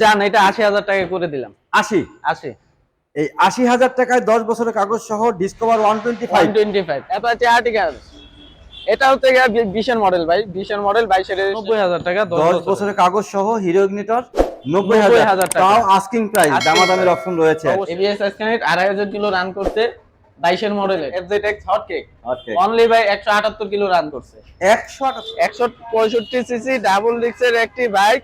জান এটা আশি হাজার টাকা করে দিলাম। আশি? আশি। এই আশি হাজার টাকায় দশ বছরের কাগজ সহ Discover one twenty five twenty five Apache article এটা হচ্ছে বিশের মডেল ভাই বিশের মডেল বাইশের নব্বই হাজার টাকা দশ বছরের। কাগজ সহ হিরো ইগনিটর নব্বই হাজার। তাও আস্কিং প্রাইস Asking দামাদামের price। অপশন রয়েছে। এবিএস এসকানেট আড়াই হাজার কিলো রান করতে বাইশের মডেলে FZ X hot cake only by একশো আটাত্তর কিলো রান করছে। একশো একশো পঁয়ষট্টি সিসি ডাবল একটি বাইক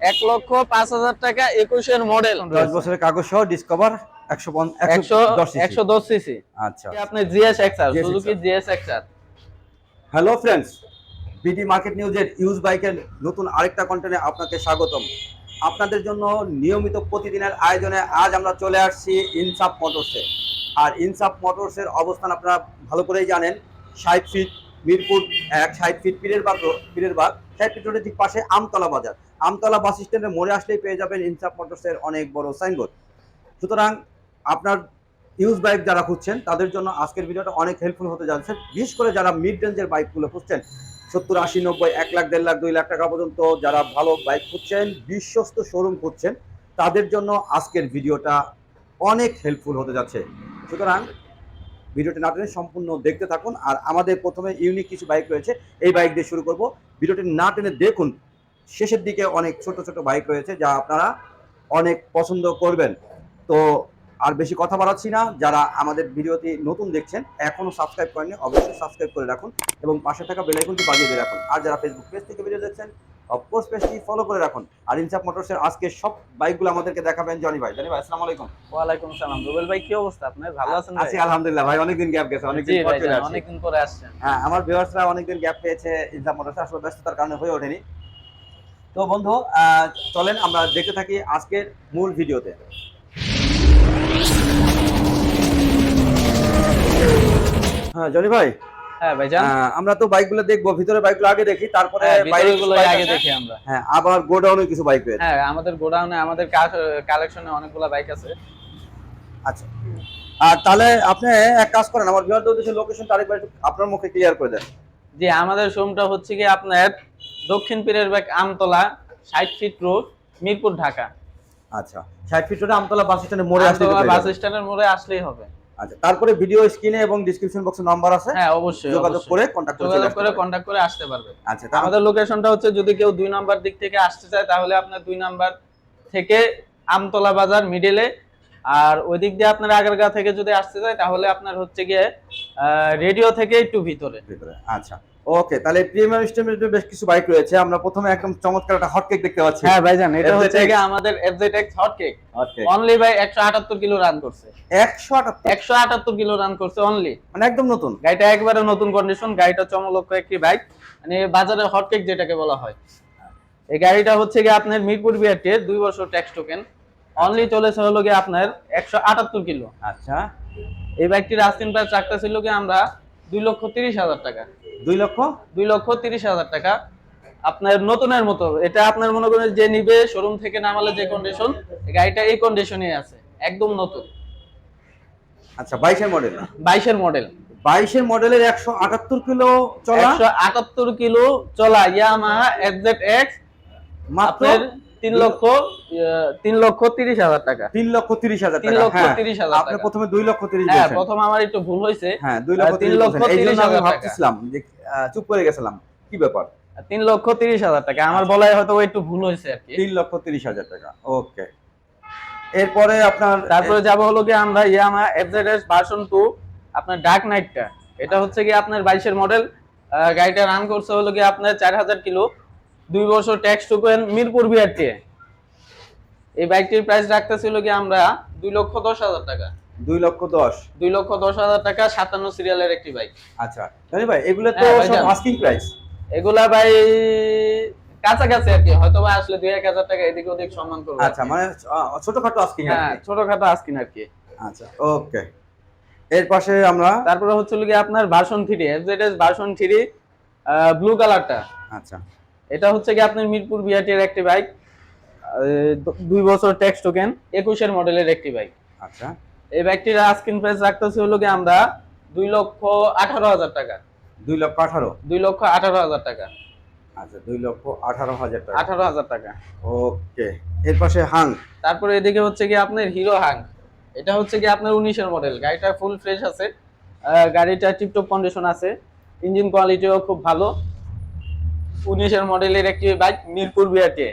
এক লক্ষ পাঁচ হাজার টাকা একুশের মডেল দশ বছরের কাগজ সহ ডিসকভার একশো দশ CC। একশো দশ সিসি আচ্ছা। আপনি GS XR Suzuki GS XR hello friends BD market নিউজের ইউজ বাইকের নতুন আরেকটা কন্টেন্টে আপনাকে স্বাগতম। আপনাদের জন্য নিয়মিত প্রতিদিনের আয়োজনে আজ আমরা চলে আসছি ইনসাফ মোটরসে আর ইনসাফ মোটরসের অবস্থান আপনারা ভালো করেই জানেন ষাট ফিট মিরপুর এক ষাট ফিট পীরের বাগ পীরের বাগ ষাট ফিট রোডের ঠিক পাশে আমতলা বাজার। আমতলা বাস স্ট্যান্ডের মোড়ে আসলেই পেয়ে যাবেন ইনসাফ মোটরসের অনেক বড় সাইনবোর্ড। সুতরাং আপনার ইউজ বাইক যারা খুঁজছেন, তাদের জন্য আজকের ভিডিওটা অনেক হেল্পফুল হতে যাচ্ছে। বিশেষ করে যারা মিড রেঞ্জের বাইকগুলো খুঁজছেন, সত্তর, আশি, নব্বই, এক লাখ, দেড় লাখ, দুই লাখ টাকা পর্যন্ত যারা ভালো বাইক খুঁজছেন, বিশ্বস্ত শোরুম খুঁজছেন, তাদের জন্য আজকের ভিডিওটা অনেক হেল্পফুল হতে যাচ্ছে। সুতরাং ভিডিওটি না টেনে সম্পূর্ণ দেখতে থাকুন, আর আমাদের প্রথমে ইউনিক কিছু বাইক রয়েছে, এই বাইক দিয়ে শুরু করব। ভিডিওটি না টেনে দেখুন শেষের দিকে অনেক ছোট ছোট বাইক রয়েছে যা আপনারা অনেক পছন্দ করবেন। তো আর বেশি কথা বাড়াচ্ছি না। যারা আমাদের ভিডিওটি নতুন দেখছেন এখনও সাবস্ক্রাইব করেননি অবশ্যই সাবস্ক্রাইব করে রাখুন এবং পাশে থাকা বেল আইকনটি বাজিয়ে দিয়ে রাখুন। আর যারা ফেসবুক পেজ থেকে ভিডিও দেখছেন অফকোর্স পেজটি ফলো করে রাখুন। আর ইনসাফ মোটরসের আজকে সব বাইকগুলো আমাদেরকে দেখাবেন। জনি ভাই জনি ভাই আসসালামু আলাইকুম। ওয়ালাইকুম সালাম রুবেল ভাই কি অবস্থা? আপনার ভালো আছেন আছি আলহামদুলিল্লাহ ভাই অনেকদিন গ্যাপ গেছে জি অনেকদিন পর ভাই চলে আসছি। অনেকদিন পরে আসছেন। হ্যাঁ আমার ভিউয়ার্সরা অনেকদিন গ্যাপ পেয়েছে ইনসাফ মোটরসে আসলে ব্যস্ততার কারণে হয়ে ওঠেনি। তো বন্ধু চলেন আমরা দেখতে থাকি আজকের মূল ভিডিওতে। হ্যাঁ জনি ভাই। হ্যাঁ আমরা তো বাইকগুলো দেখব ভিতরে বাইকগুলো আগে দেখি তারপরে হ্যাঁ আগে দেখি আমরা। হ্যাঁ আবার গোডাউনে কিছু বাইক রয়েছে। হ্যাঁ আমাদের গোডাউনে আমাদের কালেকশনে অনেকগুলো বাইক আছে। আচ্ছা। আর তাহলে আপনি এক কাজ করেন আমার বিহার উদ্দেশ্যে আরেকবার একটু আপনার মুখে ক্লিয়ার করে দেন। জি আমাদের শোরুমটা হচ্ছে কি আপনার দক্ষিণ পীরের বাগ আমতলা ষাট ফিট রোড মিরপুর ঢাকা। আচ্ছা ষাট ফিট রোডে আমতলা বাস স্ট্যান্ডে মোড়ে আসলে বাস স্ট্যান্ডের মোড়ে আসলেই হবে। আচ্ছা তারপরে ভিডিও স্ক্রিনে এবং ডিসক্রিপশন বক্সে নাম্বার আছে। হ্যাঁ অবশ্যই যোগাযোগ করে কন্ট্যাক্ট করে যোগাযোগ করে পারবেন। কন্ট্যাক্ট করে আসতে পারবে আচ্ছা আমাদের আমাদের লোকেশনটা হচ্ছে যদি কেউ দুই নাম্বার দিক থেকে আসতে চায় তাহলে আপনার দুই নাম্বার থেকে আমতলা বাজার মিডলে আর ওই দিক দিয়ে আপনার আগারগা থেকে যদি আসতে চায় তাহলে আপনার হচ্ছে গিয়ে রেডিও থেকে একটু ভিতরে। ভিতরে আচ্ছা। ওকে তাহলে প্রিমিয়াম স্টেমের বেশ কিছু বাইক রয়েছে। আমরা প্রথমে একদম চমৎকার একটা হট কেক দেখতে পাচ্ছি। হ্যাঁ ভাইজান এটা হচ্ছে গিয়ে আমাদের FZ X hot cake only by একশো আটাত্তর কিলো রান করছে। একশো আটাত্তর? একশো আটাত্তর কিলো রান করছে অনলি মানে একদম নতুন? গাড়িটা একবারে নতুন কন্ডিশন গাড়িটা চমলক্ষ একটি বাইক মানে বাজারে হট কেক যেটাকে বলা হয়। এই গাড়িটা হচ্ছে গিয়ে আপনার মিরপুর বিআরটি দুই বছর ট্যাক্স টোকেন অনলি চলেছে হলো গিয়ে আপনার একশো আটাত্তর কিলো। আচ্ছা। এই বাইকটির আস্তিন প্রাইস রাখতেছিল কি আমরা দুই লক্ষ তিরিশ হাজার টাকা। দুই লক্ষ? দুই লক্ষ তিরিশ হাজার টাকা। আপনার নতুনের মতো এটা আপনার মনে করেন যে নিবে শোরুম থেকে নামালে যে কন্ডিশন গাড়িটা এই কন্ডিশনে আছে একদম নতুন। আচ্ছা বাইশের মডেল বাইশের মডেল বাইশের মডেলের একশো আটাত্তর কিলো চলা? একশো আটাত্তর কিলো চলা ইয়ামাহা এক্স মাত্র? তিন লক্ষ তিন লক্ষ তিরিশ হাজার টাকা। তিন লক্ষ তিরিশ হাজার তিন টাকা লক্ষ হ্যাঁ। তিরিশ হাজার আপনি প্রথমে দুই লক্ষ তিরিশ হ্যাঁ প্রথম আমার একটু ভুল হয়েছে। হ্যাঁ দুই লক্ষ তিন লক্ষ তিরিশ হাজার। ভাবতেছিলাম যে চুপ করে গেছিলাম। কি ব্যাপার? তিন লক্ষ তিরিশ হাজার টাকা। আমার বলায় হয়তো একটু ভুল হয়েছে আর কি। তিন লক্ষ তিরিশ হাজার টাকা ওকে। এরপরে আপনার তারপরে যাব হলো কি আমরা ইয়ামা এফজেডএস ভার্সন টু আপনার ডার্ক নাইটটা এটা হচ্ছে কি আপনার বাইশের মডেল গাড়িটা রান করছে হলো কি আপনার চার হাজার কিলো। দুই বছর ট্যাক্স টুকেন মিরপুর বিআরটি এই বাইকটির প্রাইস রাখতেছিল কি আমরা দুই লক্ষ দশ হাজার টাকা। দুই লক্ষ দশ। দুই লক্ষ দশ হাজার টাকা সাতান্ন সিরিয়ালের একটি বাইক আচ্ছা জানি ভাই এগুলো তো হ্যাঁ। আস্কিং প্রাইস এগুলা ভাই কাছাকাছি আর কি হয়তো বা আসলে দুই এক হাজার টাকা এদিক ওদিক সম্মান করব। আচ্ছা মানে ছোটখাটো আস্কিং হ্যাঁ ছোটখাটো আস্কিন আর কি। আচ্ছা ওকে এর পাশে আমরা তারপরে হচ্ছে কি আপনার version three FZS version three blue কালারটা আচ্ছা। এটা হচ্ছে কি আপনার মিরপুর বিআরটির একটি বাইক দুই বছর ট্যাক্স টোকেন একুশের মডেলের একটি বাইক। আচ্ছা। এই বাইকটির আস্কিন প্রাইস রাখতেছে হলো কি আমরা দুই লক্ষ আঠারো হাজার টাকা। দুই লক্ষ আঠারো? দুই লক্ষ আঠারো হাজার টাকা। আচ্ছা দুই লক্ষ আঠারো হাজার টাকা। আঠারো হাজার টাকা। ওকে এর পাশে হাং। তারপরে এদিকে হচ্ছে কি আপনার হিরো হাং। এটা হচ্ছে কি আপনার উনিশের মডেল গাড়িটা ফুল ফ্রেশ আছে গাড়িটা টিপটপ কন্ডিশন আছে ইঞ্জিন কোয়ালিটিও খুব ভালো। উনিশের মডেলের একটি বাইক মিরপুর বিআরটি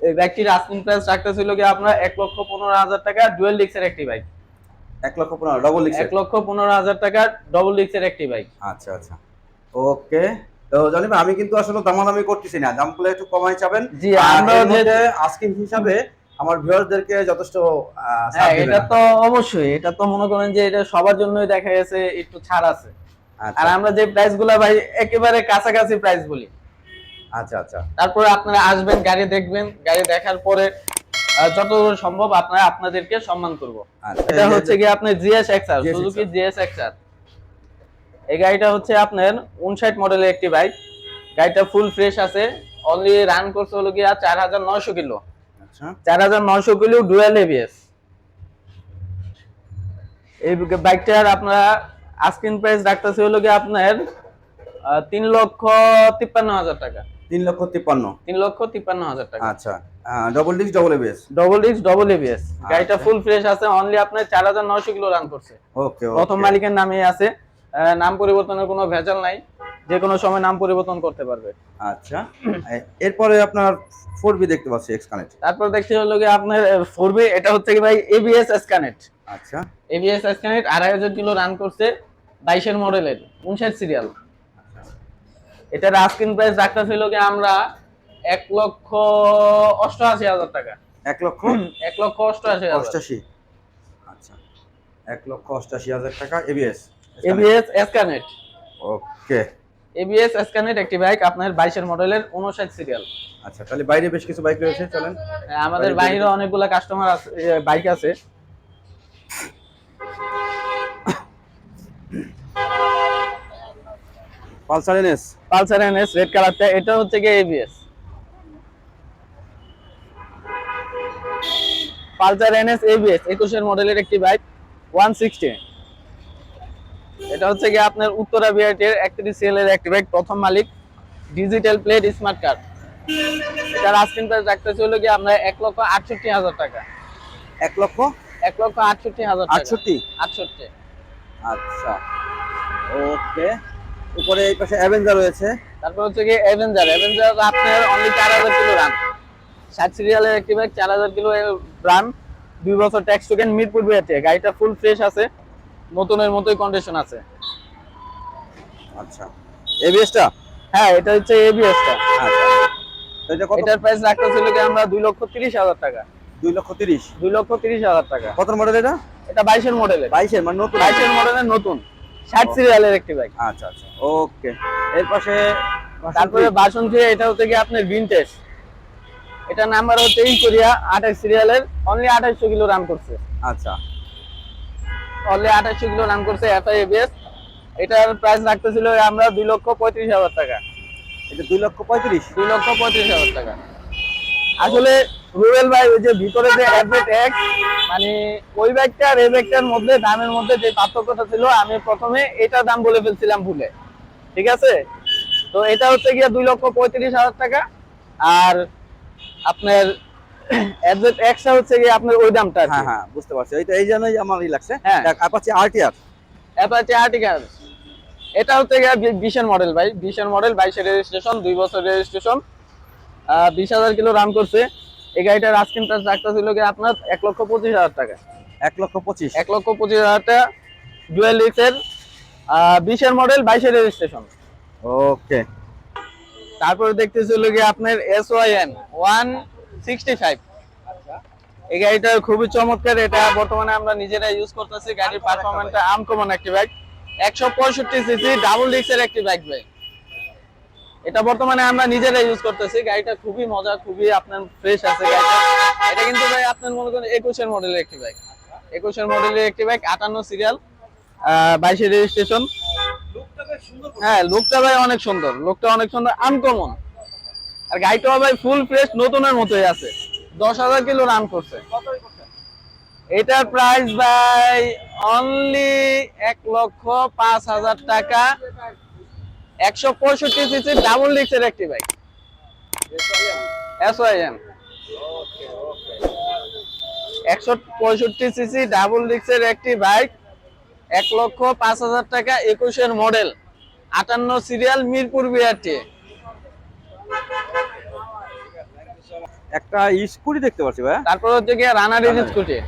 এই বাইকটির আস্কিং প্রাইস রাখতেছিল কি আপনার এক লক্ষ পনেরো হাজার টাকা ডুয়েল ডিক্সের একটি বাইক এক লক্ষ পনেরো ডবল এক লক্ষ পনেরো হাজার টাকা ডবল ডিক্সের একটি বাইক আচ্ছা আচ্ছা। ওকে তো আমি কিন্তু আসলে দামাদামি করতেছি না। দামগুলো একটু কমাই চাবেন। জি, মধ্যে যে- আস্কিং হিসাবে আমার ভিউয়ারদেরকে যথেষ্ট হ্যাঁ এটা তো অবশ্যই। এটা তো মনে করেন যে এটা সবার জন্যই দেখা গেছে একটু ছাড় আছে। আচ্ছা, আর আমরা যে প্রাইসগুলা ভাই একেবারে কাছাকাছি প্রাইস বলি। আচ্ছা আচ্ছা। তারপরে আপনারা আসবেন গাড়ি দেখবেন গাড়ি দেখার পরে যতদূর সম্ভব আপনারা আপনাদেরকে সম্মান করব। আচ্ছা। এটা হচ্ছে কি আপনার GS XR Suzuki GS XR এই গাড়িটা হচ্ছে আপনার উনষাট মডেলের একটি বাইক। গাড়িটা ফুল ফ্রেশ আছে। অনলি রান করছে হলো গিয়া চার হাজার নয়শো কিলো। আচ্ছা। চার হাজার নয়শো কিলো ডুয়েল এবিএস এই বাইকটার আপনারা আস্কিন প্রাইস রাখতেছে হলো গিয়ে আপনার তিন লক্ষ তিপ্পান্ন হাজার টাকা। তিন লক্ষ তিপ্পান্ন। তিন লক্ষ তিপ্পান্ন হাজার টাকা। আচ্ছা double disc double ABS double disc double ABS গাড়িটা। ফুল ফ্রেশ আছে অনলি আপনার চার হাজার নয়শো কিলো রান করছে। ওকে প্রথম মালিকের নামে আছে। নাম পরিবর্তনের কোনো ভেজাল নাই। যে কোনো সময় নাম পরিবর্তন করতে পারবে। আচ্ছা। এরপরে আপনার ফোর বি দেখতে পাচ্ছি এক্স কানেক্ট তারপর দেখতে হলো গিয়ে আপনার ফোর বি এটা হচ্ছে কি ভাই এবিএস এসকানেট আচ্ছা। এবিএস এসকানেট আড়াই হাজার কিলো রান করছে বাইশের মডেলের উনষাট সিরিয়াল এটার আস্কিন প্রাইস রাখতেছিল কি আমরা এক লক্ষ অষ্টআশি হাজার টাকা। এক লক্ষ? এক লক্ষ অষ্টআশি অষ্টাশি আচ্ছা। এক লক্ষ অষ্টাশি হাজার টাকা এবিএস এবিএস এসকানেট ওকে এবিএস এসকানেট একটি বাইক আপনার বাইশের মডেলের উনষাট সিরিয়াল আচ্ছা তাহলে বাইরে বেশ কিছু বাইক রয়েছে চলেন। আমাদের বাইরে বাইরে অনেকগুলা কাস্টমার আছে বাইক আছে। Pulsar NS? Pulsar NS red কালারটা এটা হচ্ছে গিয়ে এবিএস পালসার এনএস এবিএস একুশের মডেলের একটি বাইক ওয়ান সিক্সটি এটা হচ্ছে গিয়ে আপনার উত্তরা বিআরটির একত্রিশ সিএল এর একটি বাইক প্রথম মালিক ডিজিটাল প্লেট স্মার্ট কার্ড এটার আস্কিং প্রাইস রাখতেছে হলো গিয়ে আমরা এক লক্ষ আটষট্টি হাজার টাকা। এক লক্ষ? এক লক্ষ আটষট্টি হাজার টাকা। আটষট্টি? আটষট্টি। আচ্ছা। ওকে। উপরে এই পাশে অ্যাভেঞ্জার রয়েছে। তারপর হচ্ছে কি অ্যাভেঞ্জার অ্যাভেঞ্জার আপনার অনলি চার হাজার কিলো রান ষাট সিরিয়ালের একটি বাইক চার হাজার কিলো রান দুই বছর ট্যাক্স টোকেন মিরপুর বিয়াতে গাড়িটা ফুল ফ্রেশ আছে নতুনের মতোই কন্ডিশন আছে। আচ্ছা। এবিএসটা হ্যাঁ এটা হচ্ছে এবিএসটা আচ্ছা। এটা কত? এটার প্রাইস রাখতে ছিল কি আমরা দুই লক্ষ তিরিশ হাজার টাকা। দুই লক্ষ তিরিশ? দুই লক্ষ তিরিশ হাজার টাকা। কত মডেল এটা? এটা বাইশের মডেলের বাইশের মানে নতুন। বাইশের মডেলের নতুন। ষাট সিরিয়ালের একটি বাইক আচ্ছা আচ্ছা ওকে এর পাশে তারপরে বাসন্তী এটা হচ্ছে কি আপনার ভিনটেজ এটা নাম্বার হচ্ছে এই কোরিয়া আঠাশ সিরিয়ালের অনলি আঠাশশো কিলো রান করছে। আচ্ছা। অনলি আঠাশশো কিলো রান করছে এফআই এবিএস এটার প্রাইস রাখতেছিল আমরা দুই লক্ষ পঁয়ত্রিশ হাজার টাকা। এটা দুই লক্ষ পঁয়ত্রিশ? দুই লক্ষ পঁয়ত্রিশ হাজার টাকা। আসলে রুবেল ভাই ওই যে ভিতরে যে অ্যাডভেট এক্স মানে ওই ব্যাগটা আর এই ব্যাগটার মধ্যে দামের মধ্যে যে পার্থক্যটা ছিল আমি প্রথমে এটার দাম বলে ফেলছিলাম ভুলে। ঠিক আছে? তো এটা হচ্ছে গিয়ে দুই লক্ষ পঁয়ত্রিশ হাজার টাকা। আর আপনার অ্যাডভেট এক্সটা হচ্ছে গিয়ে আপনার ওই দামটা হ্যাঁ হ্যাঁ বুঝতে পারছি। এইটা এই জন্যই আমার ই লাগছে। হ্যাঁ। অ্যাপাচি আরটিআর অ্যাপাচি আর্টিকার এটা হচ্ছে গিয়ে বিশের মডেল ভাই। বিশের মডেল বাইশের রেজিস্ট্রেশন দুই বছর রেজিস্ট্রেশন বিশ হাজার কিলো রান করছে। এই গাড়িটার আস্কিং প্রাইস রাখতে ছিল গিয়ে আপনার এক লক্ষ পঁচিশ হাজার টাকা। এক লক্ষ পঁচিশ। এক লক্ষ পঁচিশ হাজার টাকা ডুয়েল ডিক্সের বিশের মডেল বাইশের রেজিস্ট্রেশন ওকে তারপরে দেখতেছিল গিয়ে আপনার S Y N one sixty five এই গাড়িটা খুবই চমৎকার এটা বর্তমানে আমরা নিজেরা ইউজ করতেছি গাড়ির পারফরমেন্সটা আনকমন একটি বাইক একশো পঁয়ষট্টি সিসি ডাবল ডিক্সের একটি বাইক ভাই। এটা বর্তমানে আমরা নিজেরা ইউজ করতেছি। গাড়িটা খুবই মজা, খুবই আপনার ফ্রেশ আছে এটা কিন্তু ভাই আপনার মনে করেন একুশের মডেলের একটি বাইক একুশের মডেলের একটি বাইক আটান্ন সিরিয়াল বাইশের রেজিস্ট্রেশন হ্যাঁ লুকটা ভাই অনেক সুন্দর। লুকটা অনেক সুন্দর আনকমন আর গাড়িটা ভাই ফুল ফ্রেশ নতুনের মতোই আছে। দশ হাজার কিলো রান করছে। এটার প্রাইস ভাই অনলি এক লক্ষ পাঁচ হাজার টাকা। একশো পঁয়ষট্টি সিসি ডাবল ডিক্সের একটি বাইক। এস ওয়াই এম একশো পঁয়ষট্টি সিসি ডাবল ডিক্সের একটি বাইক এক লক্ষ পাঁচ হাজার টাকা একুশের মডেল আটান্ন সিরিয়াল মিরপুর বিআরটি। একটা স্কুটি দেখতে পাচ্ছি ভাই। তারপর হচ্ছে গিয়ে রানারের। স্কুটি।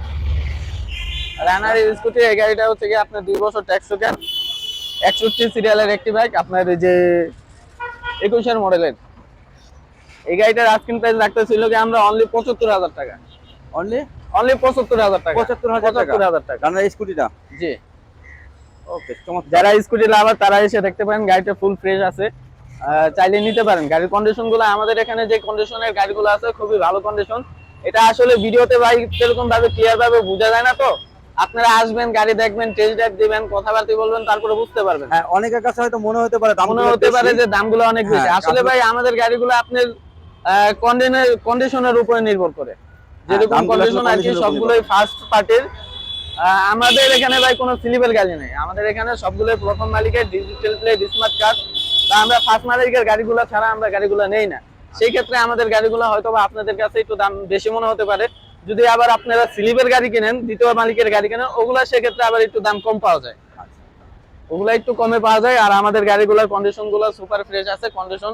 রানারের স্কুটি এই গাড়িটা হচ্ছে গিয়ে আপনার দুই বছর ট্যাক্স একষট্টি সিরিয়ালের একটি বাইক আপনার যে একুশের মডেলের এই গাড়িটার আস্কিং প্রাইস রাখতেছিল কি আমরা অনলি পঁচাত্তর হাজার টাকা। অনলি অনলি পঁচাত্তর হাজার টাকা। 75,000 টাকা? পঁচাত্তর হাজার টাকা। রানার স্কুটিটা জি। ওকে যারা স্কুটি লাভার তারা এসে দেখতে পারেন গাড়িটা ফুল ফ্রেশ আছে। চাইলে নিতে পারেন। গাড়ির কন্ডিশনগুলো আমাদের এখানে যে কন্ডিশনের গাড়িগুলো আছে খুবই ভালো কন্ডিশন এটা আসলে ভিডিওতে ভাই সেরকম ভাবে ক্লিয়ার ভাবে বোঝা যায় না তো। আপনারা আসবেন গাড়ি দেখবেন টেস্ট ড্রাইভ দিবেন কথাবার্তা বলবেন তারপরে বুঝতে পারবেন। হ্যাঁ অনেকের কাছে হয়তো মনে হতে পারে দাম মনে হতে পারে যে দামগুলো অনেক বেশি। হ্যাঁ, আসলে ভাই আমাদের গাড়িগুলো আপনার কন্ডিশনের কন্ডিশনের উপরে নির্ভর করে। যেরকম হ্যাঁ, আসলে কন্ডিশন আর কি উপর সবগুলোই ফার্স্ট পার্টির আমাদের এখানে ভাই কোনো স্লিপের গাড়ি নেই। আমাদের এখানে সবগুলোই প্রথম মালিকের ডিজিটাল প্লে স্মার্ট কার্ড বা আমরা ফার্স্ট মালিকের গাড়িগুলো ছাড়া আমরা গাড়িগুলো নেই না। সেই ক্ষেত্রে আমাদের গাড়িগুলো হয়তো আপনাদের কাছে একটু দাম বেশি মনে হতে পারে। যদি আবার আপনারা স্লিপের গাড়ি কিনেন, দ্বিতীয় মালিকের গাড়ি কেনেন, ওগুলা সেক্ষেত্রে আবার একটু দাম কম পাওয়া যায়। ওগুলা একটু কমে পাওয়া যায়, আর আমাদের গাড়িগুলোর কন্ডিশনগুলো সুপার ফ্রেশ আছে কন্ডিশন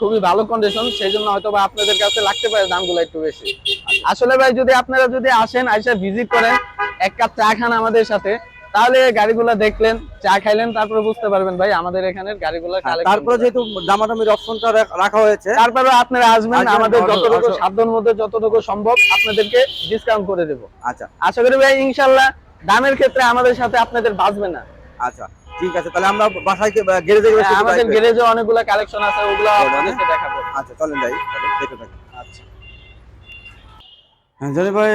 খুবই ভালো কন্ডিশন সেই জন্য হয়তো বা আপনাদের কাছে লাগতে পারে দামগুলো একটু বেশি। আসলে ভাই, যদি আপনারা যদি আসেন, আইসা ভিজিট করেন, এক কাপ চা খান আমাদের সাথে। তাহলে গাড়িগুলো দেখলেন চা খাইলেন তারপরে বুঝতে পারবেন ভাই আমাদের এখানের গাড়িগুলো হ্যাঁ, তারপরে যেহেতু দামাদামির অপশনটা রাখা হয়েছে তারপরে আপনারা আসবেন আমাদের যতটুকু সাধ্যের মধ্যে যতটুকু সম্ভব আপনাদেরকে ডিসকাউন্ট করে দেবো। আচ্ছা। আশা করি ভাই ইনশাল্লাহ দামের ক্ষেত্রে আমাদের সাথে আপনাদের বাঁচবে না। আচ্ছা ঠিক আছে তাহলে আমরা বাসায় গ্যারেজে গেলে হ্যাঁ, আমাদের গ্যারেজে অনেকগুলো কালেকশন আছে ওগুলো আপনাদেরকে দেখাবো। আচ্ছা চলেন তাহলে দেখতে থাকি। আচ্ছা। হ্যাঁ জনি ভাই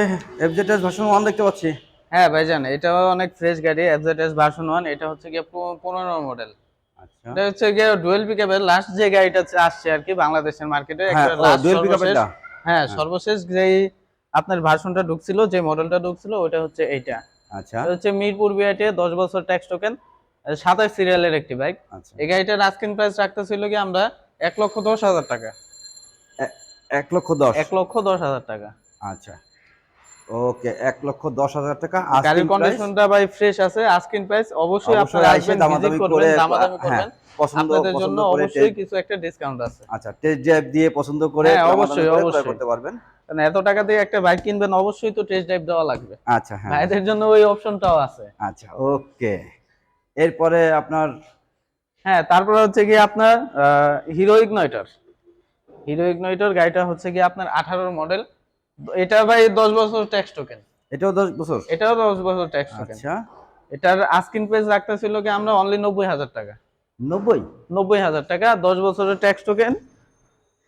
এফজেডএস ভার্সন ওয়ান দেখতে পাচ্ছি। হ্যাঁ ভাইজান এটাও অনেক ফ্রেশ গাড়ি এফজেডএস ভার্সন ওয়ান এটা হচ্ছে গিয়ে পো- পনেরো মডেল আচ্ছা। এটা হচ্ছে গিয়ে ডুয়েল পিকআপের লাস্ট যে গাড়িটা আসছে আর কি বাংলাদেশের মার্কেটে হ্যাঁ একটা last ডুয়েল পিকআপেরটা হ্যাঁ সর্বশেষ যেই আপনার ভার্সনটা ঢুকছিল যে মডেলটা ঢুকছিল ওটা হচ্ছে এইটা। আচ্ছা। এটা হচ্ছে মিরপুর বিআইটি দশ বছর ট্যাক্স টোকেন সাতাশ সিরিয়ালের একটি বাইক আচ্ছা। এই গাড়িটার আস্কিং প্রাইস রাখতেছিল কি আমরা এক লক্ষ দশ হাজার টাকা। এক লক্ষ দশ। এক লক্ষ দশ হাজার টাকা। আচ্ছা। ওকে এক লক্ষ দশ হাজার টাকা গাড়ির কন্ডিশনটা ভাই ফ্রেশ আছে আস্কিং প্রাইস অবশ্যই আপনারা আসবেন ভিজিট করবেন দামাদামি হ্যাঁ, করবেন আপনাদের জন্য অবশ্যই কিছু একটা ডিসকাউন্ট আছে। আচ্ছা টেস্ট ড্রাইভ দিয়ে পছন্দ করে হ্যাঁ, অবশ্যই, অবশ্যই। করতে পারবেন। কারণ এত টাকা দিয়ে একটা বাইক কিনবেন অবশ্যই তো টেস্ট ড্রাইভ দেওয়া লাগবে। আচ্ছা হ্যাঁ। ভাইদের জন্য ওই অপশনটাও আছে। আচ্ছা ওকে। এরপরে আপনার হ্যাঁ তারপরে হচ্ছে কি আপনার হিরো ইগনাইটার হিরো ইগনাইটার গাড়িটা হচ্ছে কি আপনার আঠারোর মডেল এটা ভাই দশ বছর ট্যাক্স টোকেন এটাও দশ বছর? এটাও দশ বছর ট্যাক্স টোকেন আচ্ছা। এটার আস্কিং প্রাইস রাখতেছিল কি আমরা অনলি নব্বই হাজার টাকা। নব্বই? নব্বই হাজার টাকা দশ বছরের ট্যাক্স টোকেন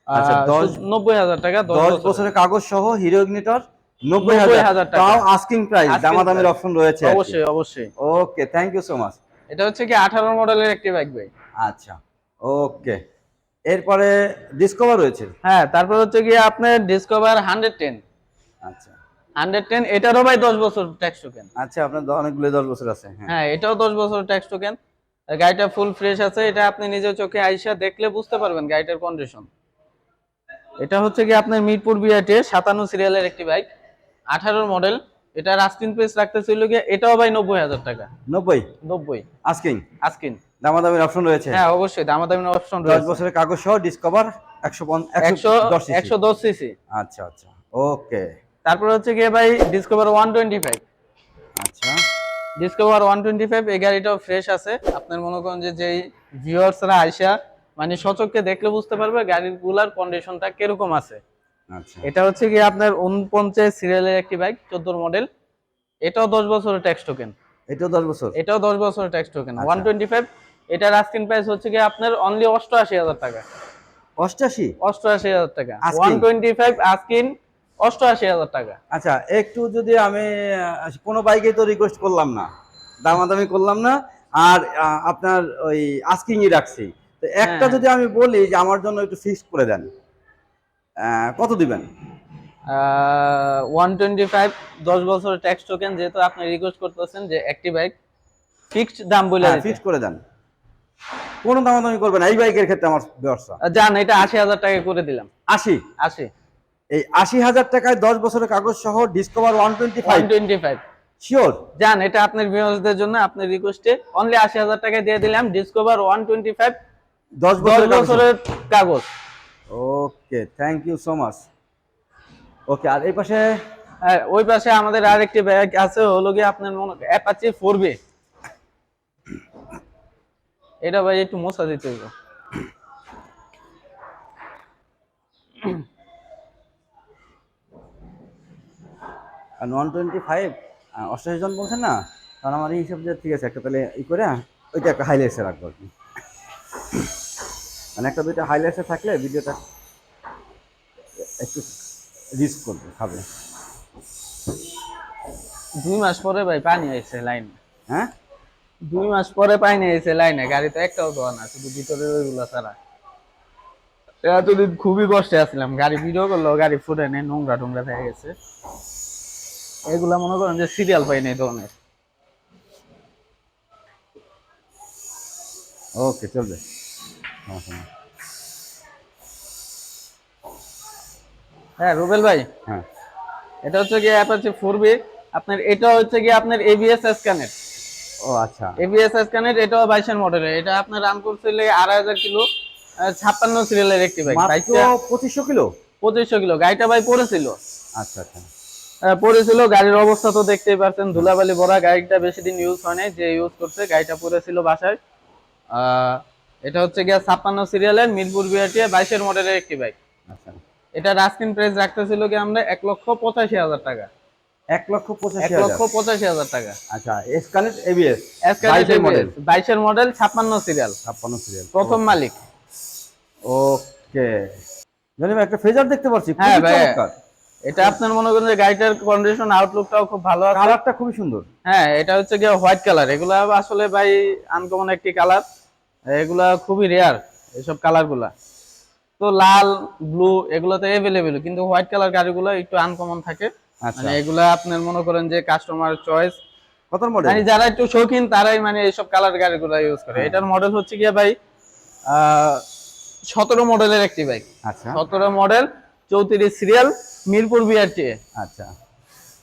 আচ্ছা, দশ- নব্বই হাজার টাকা দশ দশ বছরের। বছরের কাগজ সহ হিরো ইগনিটর নব্বই 90,000 হাজার। টাকা। তাও আস্কিং প্রাইস দামাদামের অপশন রয়েছে অবশ্যই অবশ্যই। Okay thank you so much এটা হচ্ছে কি আঠারো মডেলের একটি বাইক ভাই। আচ্ছা ওকে এরপরে ডিসকভার রয়েছে। হ্যাঁ তারপর হচ্ছে কি আপনার ডিসকভার হান্ড্রেড টেন আচ্ছা। হান্ড্রেড টেন এটারও ভাই দশ বছর ট্যাক্স টোকেন আচ্ছা আপনার অনেকগুলো দশ বছর আছে হ্যাঁ। হ্যাঁ এটাও দশ বছর ট্যাক্স টোকেন গাড়িটা ফুল ফ্রেশ আছে এটা আপনি নিজের চোখে আইসা দেখলে বুঝতে পারবেন গাড়িটার কন্ডিশন এটা হচ্ছে কি আপনার মিরপুর বিআইটি সাতান্ন সিরিয়ালের একটি বাইক আঠারোর মডেল এটা রাস্টিন প্রেস রাখতেছিল কি এটাও ভাই নব্বই হাজার টাকা। নব্বই? নব্বই। আস্কিং আস্কিন দামাদামির অপশন রয়েছে। হ্যাঁ অবশ্যই দামাদামির অপশন রয়েছে। 10 বছরের কাগজ সহ ডিসকভার 110 110 সিসি আচ্ছা আচ্ছা ওকে। তারপর হচ্ছে গিয়ে ভাই ডিসকভার 125 আচ্ছা। ডিসকভার 125 এই গাড়িটাও ফ্রেশ আছে। আপনার মনে করেন যে যেই ভিউয়ার্সরা আইসা মানে সচককে দেখলে বুঝতে পারবে গাড়ির গাড়িগুলোর কন্ডিশনটা কীরকম আছে। আচ্ছা। এটা হচ্ছে কি আপনার 49 সিরিয়ালের একটি বাইক 14 মডেল এটাও 10 বছরের ট্যাক্স টোকেন এটাও 10 বছর। এটাও 10 বছরের ট্যাক্স টোকেন 125 এটার আস্কিন প্রাইস হচ্ছে কি আপনার অনলি অষ্টআশি হাজার টাকা। অষ্টাশি অষ্টআশি হাজার টাকা। Asking? One twenty five asking অষ্টআশি হাজার টাকা। আচ্ছা একটু যদি আমি কোনো বাইকে তো রিকোয়েস্ট করলাম না দামাদামি করলাম না আর আপনার ওই আস্কিংই রাখছি। তো একটা হ্যাঁ। যদি আমি বলি যে আমার জন্য একটু ফিক্সড করে দেন কত দিবেন? ওয়ান টোয়েন্টি ফাইভ দশ বছরের ট্যাক্স টোকেন যেহেতু আপনি রিকোয়েস্ট করতেছেন যে একটি বাইক ফিক্সড দাম বলে দিতে। ফিক্সড করে দেন। কোনো দামাদামি করবে না এই বাইকের ক্ষেত্রে আমার ব্যবসা। যান এটা আশি হাজার টাকা করে দিলাম। আশি? আশি। এই আশি হাজার টাকায় দশ বছরের কাগজ সহ discover one twenty five twenty five sure যান এটা আপনার ভিউয়ার্সদের জন্য আপনার রিকোয়েস্টে অনলি আশি হাজার টাকা দিয়ে দিলাম ডিসকভার ওয়ান টোয়েন্টি ফাইভ দশ বছরের কাগজ। Okay thank you so much okay আর এই পাশে? হ্যাঁ, ওই পাশে আমাদের আরেকটি ব্যাগ আছে হলো গিয়ে আপনার মনে অ্যাপাচি ফোর বি এটা ভাই একটু মশা দিতে হবে। ওয়ান টোয়েন্টি ফাইভ অষ্টাশি জন বলছেন না? কারণ আমার এই হিসাব যে ঠিক আছে একটা তাহলে ই করে ওইটা একটা হাইলাইটসে রাখব আর কি। মানে একটা দুইটা হাইলাইটসে থাকলে ভিডিওটা একটু রিস্ক করবে খাবে। দুই মাস পরে ভাই পানি আইছে লাইন। হ্যাঁ? দুই মাস পরে পানি আইছে লাইনে গাড়ি তো একটাও দেওয়া না শুধু ভিতরে ওইগুলা ছাড়া। এতদিন খুবই কষ্টে আসছিলাম গাড়ি ভিডিও করল গাড়ি ফুটে নেই নোংরা টোংরা হয়ে গেছে। এগুলা মনে করেন যে সিরিয়াল পাই নাই ধরনের ওকে চলবে হ্যাঁ রুবেল ভাই। হ্যাঁ। এটা হচ্ছে গিয়ে অ্যাপাচি ফোর বি আপনার এটা হচ্ছে গিয়ে আপনার এবিএস স্ক্যানের ও আচ্ছা। এবিএস স্ক্যানের এটাও বাইশের মডেলের এটা আপনার রান করছিল আড়াই হাজার কিলো ছাপ্পান্ন সিরিয়ালের একটি বাইক মাত্র বাইকটা পঁচিশশো কিলো? পঁচিশশো কিলো। গাড়িটা ভাই পড়েছিল। আচ্ছা আচ্ছা। পড়েছিল। গাড়ির অবস্থা তো দেখতেই পাচ্ছেন ধুলাবালি ভরা। গাড়িটা বেশি দিন ইউজ হয় নাই যে ইউজ করছে গাড়িটা পড়েছিল বাসায়। এটা হচ্ছে গিয়া ছাপ্পান্ন সিরিয়ালের মিরপুর বিআরটিএ বাইশের মডেলের একটি বাইক আচ্ছা। এটা রাস্কিন প্রাইস রাখতেছিল কি আমরা এক লক্ষ পঁচাশি হাজার টাকা। এক লক্ষ পঁচাশি লক্ষ পঁচাশি হাজার টাকা। আচ্ছা এসকানেট এবিএস বাইশের মডেল মডেল বাইশের মডেল ছাপ্পান্ন সিরিয়াল ছাপ্পান্ন সিরিয়াল প্রথম মালিক। ওকে জানি একটা ফ্রেজার দেখতে পাচ্ছি হ্যাঁ খুবই ভাই। এটা আপনার মনে করেন যে গাড়িটার কন্ডিশন আউটলুকটাও খুব ভালো আছে। কালারটা খুবই সুন্দর। হ্যাঁ এটা হচ্ছে গিয়ে হোয়াইট কালার এগুলা আসলে ভাই আনকমন একটি কালার এগুলা খুবই রেয়ার এসব কালারগুলা তো লাল ব্লু এগুলো তো কিন্তু হোয়াইট কালার গাড়িগুলো একটু আনকমন থাকে। মানে এগুলা আপনার মনে করেন যে কাস্টমার চয়েস কত মডেল মানে যারা একটু শৌখিন তারাই মানে এইসব কালার গাড়িগুলো ইউজ করে। হ্যাঁ। এটার মডেল হচ্ছে গিয়ে ভাই সতেরো মডেলের একটি বাইক আচ্ছা। সতেরো মডেল চৌত্রিশ সিরিয়াল মিরপুর বিআরটি আচ্ছা।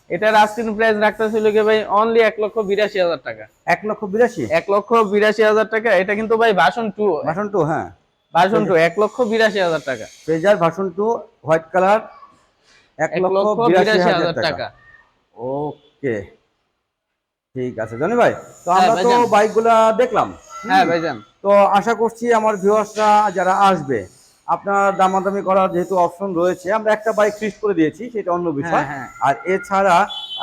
এটার আস্কিং প্রাইস রাখতেছিল কি ভাই অনলি এক লক্ষ বিরাশি হাজার টাকা। এক লক্ষ বিরাশি? এক লক্ষ বিরাশি হাজার টাকা। এটা কিন্তু ভাই ভাষণ টু ভার্সন টু হ্যাঁ। ভাষণ টু এক লক্ষ বিরাশি হাজার টাকা। Fazer version two white colour এক লক্ষ বিরাশি হাজার টাকা। ওকে ঠিক আছে। জানি ভাই তো হ্যাঁ, আমরা তো বাইকগুলা দেখলাম। হ্যাঁ ভাইজান। তো আশা করছি আমার ভিউয়ার্সরা যারা আসবে আপনার দামাদামি করার যেহেতু অপশন রয়েছে আমরা একটা বাইক ফিক্স করে দিয়েছি সেটা অন্য বিষয়। হ্যাঁ। আর এছাড়া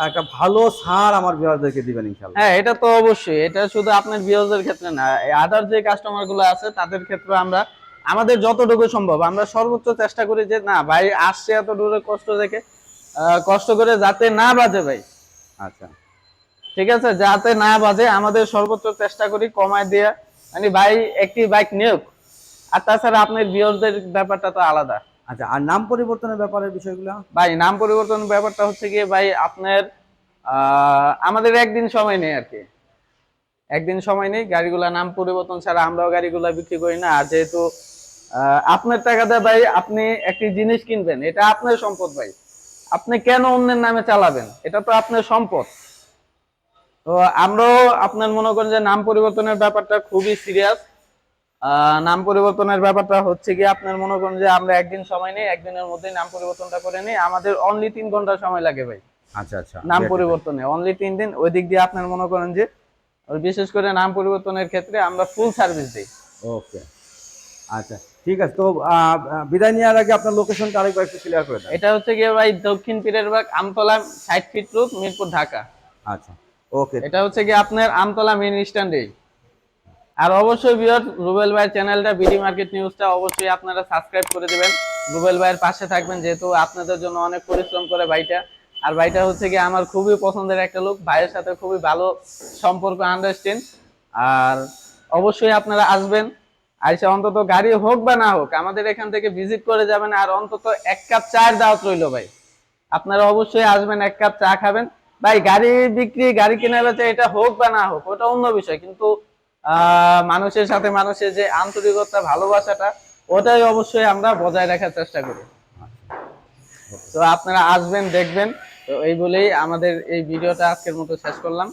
একটা ভালো ছাড় আমার ভিউয়ারদেরকে দিবেন ইনশাল্লাহ হ্যাঁ এটা তো অবশ্যই। এটা শুধু আপনার বিয়োজের ক্ষেত্রে না আদার যে কাস্টমারগুলো আছে তাদের ক্ষেত্রে আমরা আমাদের যতটুকু সম্ভব আমরা সর্বোচ্চ চেষ্টা করি যে না ভাই আসছে এত দূরে কষ্ট দেখে কষ্ট করে যাতে না বাজে ভাই। আচ্ছা। ঠিক আছে? যাতে না বাজে আমাদের সর্বোচ্চ চেষ্টা করি কমায় দিয়ে। মানে ভাই একটি বাইক নিয়োগ। আর তাছাড়া আপনার বিয়রদের ব্যাপারটা তো আলাদা। আচ্ছা আর নাম পরিবর্তনের ব্যাপারের বিষয়গুলো? ভাই নাম পরিবর্তন ব্যাপারটা হচ্ছে গিয়ে ভাই আপনার আহ, আমাদের একদিন সময় নেই আর কি একদিন সময় নেই গাড়িগুলা নাম পরিবর্তন ছাড়া আমরাও গাড়িগুলা বিক্রি করি না। আর যেহেতু আহ, টাকা টাকাতে ভাই আপনি একটি জিনিস কিনবেন এটা আপনার সম্পদ ভাই। আপনি কেন অন্যের নামে চালাবেন? এটা তো আপনার সম্পদ। তো আমরাও আপনার মনে করেন যে নাম পরিবর্তনের ব্যাপারটা খুবই সিরিয়াস নাম পরিবর্তনের ব্যাপারটা হচ্ছে কি আপনার মনে করেন যে আমরা একদিন সময় নেই একদিনের মধ্যে নাম পরিবর্তনটা করে নিই। আমাদের অনলি তিন ঘণ্টা সময় লাগে ভাই। আচ্ছা আচ্ছা। নাম পরিবর্তনে অনলি তিন দিন। ওই দিক দিয়ে আপনার মনে করেন যে বিশেষ করে নাম পরিবর্তনের ক্ষেত্রে আমরা ফুল সার্ভিস দিই। ওকে আচ্ছা। ঠিক আছে তো বিদায় নেওয়ার আগে আপনার লোকেশনটা আরেকবার একটু ক্লিয়ার করে দেন। এটা হচ্ছে গিয়ে ভাই দক্ষিণ পীরের বাগ আমতলা ষাট ফিট রুট মিরপুর ঢাকা। আচ্ছা ওকে এটা হচ্ছে গিয়ে আপনার আমতলা মেন স্ট্যান্ডে আর অবশ্যই বিয়র রুবেল ভাইয়ের চ্যানেলটা বিডি মার্কেট নিউজটা অবশ্যই আপনারা সাবস্ক্রাইব করে দিবেন। রুবেল ভাইয়ের পাশে থাকবেন যেহেতু আপনাদের জন্য অনেক পরিশ্রম করে ভাইটা। আর ভাইটা হচ্ছে কি আমার খুবই পছন্দের একটা লোক ভাইয়ের সাথে খুবই ভালো সম্পর্ক আন্ডারস্ট্যান্ড আর অবশ্যই আপনারা আসবেন। আইসা অন্তত গাড়ি হোক বা না হোক, আমাদের এখান থেকে ভিজিট করে যাবেন আর অন্তত এক কাপ চায়ের দাওয়াত রইল ভাই। আপনারা অবশ্যই আসবেন, এক কাপ চা খাবেন। ভাই, গাড়ি বিক্রি, গাড়ি কেনা বেচা এটা হোক বা না হোক, ওটা অন্য বিষয়। কিন্তু মানুষের সাথে মানুষের যে আন্তরিকতা, ভালোবাসাটা, ওটাই অবশ্যই আমরা বজায় রাখার চেষ্টা করি। তো আপনারা আসবেন, দেখবেন। তো এই বলেই আমাদের এই ভিডিওটা আজকের মতো শেষ করলাম।